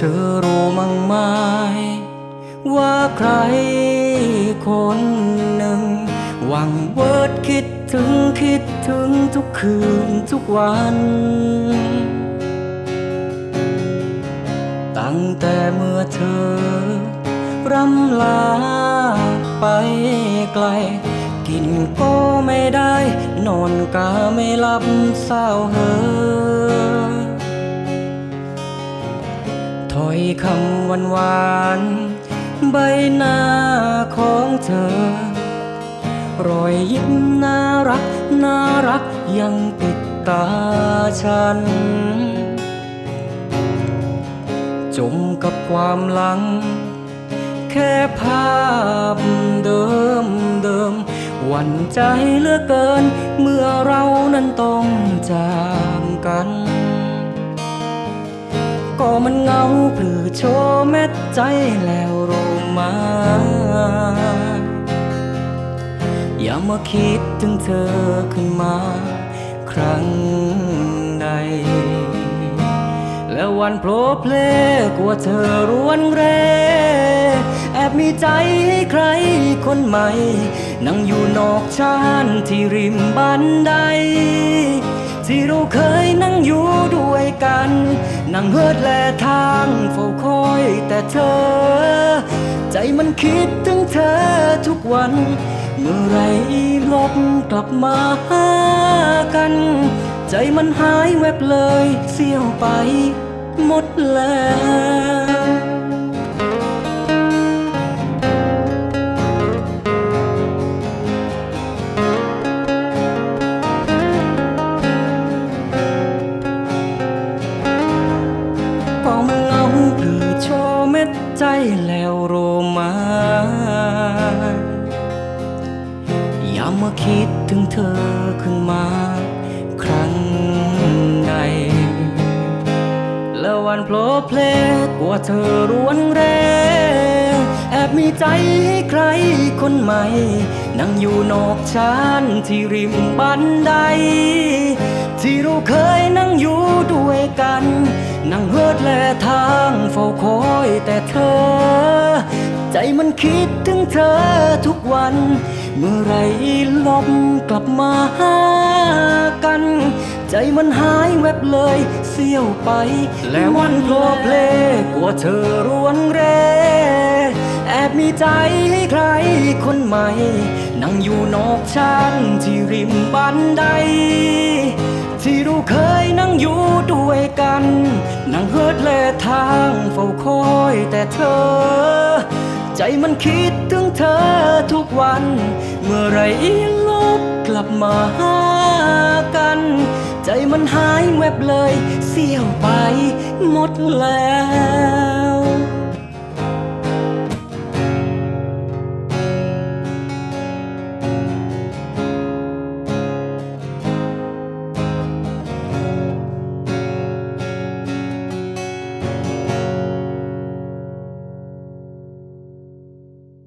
ธอรู้มั้งไหมว่าใครคนหนึ่ง หวังเวิร์ดคิดถึงคิดถึงทุกคืนทุกวัน ตั้งแต่เมื่อเธอรำลาไปไกล กินก็ไม่ได้ นอนกาไม่หลับเศร้าเหอ คำหวานหวานใบหน้าของเธอ รอยยิ้มน่ารัก น่ารักยังติดตาฉัน จมกับความหลัง แค่ภาพเดิมเดิมหวั่นใจเหลือเกิน เมื่อเรานั้นต้องจากกัน ก็มันเงาเปลือ โชว์เม็ดใจแล้วรู้มา อย่ามาคิดถึงเธอขึ้นมา ครั้งใด แล้ววันโผล่เพลกลัวเธอรวนเร แอบมีใจให้ใครคนใหม่ นั่งอยู่นอกชานที่ริมบันได ที่เราเคยนั่งอยู่ นั่งเฮิดแลทางเฝ้าคอยแต่เธอ ใจมันคิดถึงเธอทุกวัน เมื่อไรลบกลับมาหากัน ใจมันหายแวบเลยเสี้ยวไปหมดแล้ว ใจแล้วโรมาอย่ามาคิดถึงเธอขึ้นมา ครั้งใด แล้ววันโผล่เพลกกลัวเธอรวนเรแอบมีใจให้ใครคนใหม่ นั่งอยู่นอกชานที่ริมบันได ที่เราเคยนั่งอยู่ด้วยกัน นั่งเฮิดแลทางเฝ้าคอยแต่เธอ ใจมันคิดถึงเธอทุกวัน เมื่อไรลบกลับมาหากัน ใจมันหายแวบเลยเสี้ยวไป และวันโผล่เพลกกลัวเธอรวนเร แอบมีใจให้ใครคนใหม่ นั่งอยู่นอกชานที่ริมบันได ที่เราเคย นั่งเฮิดแลทางเฝ้าคอยแต่เธอ ใจมันคิดถึงเธอทุกวัน เมื่อไรลบกลับมาหากัน ใจมันหายแวบเลย เสี่ยวไปหมดแล้ว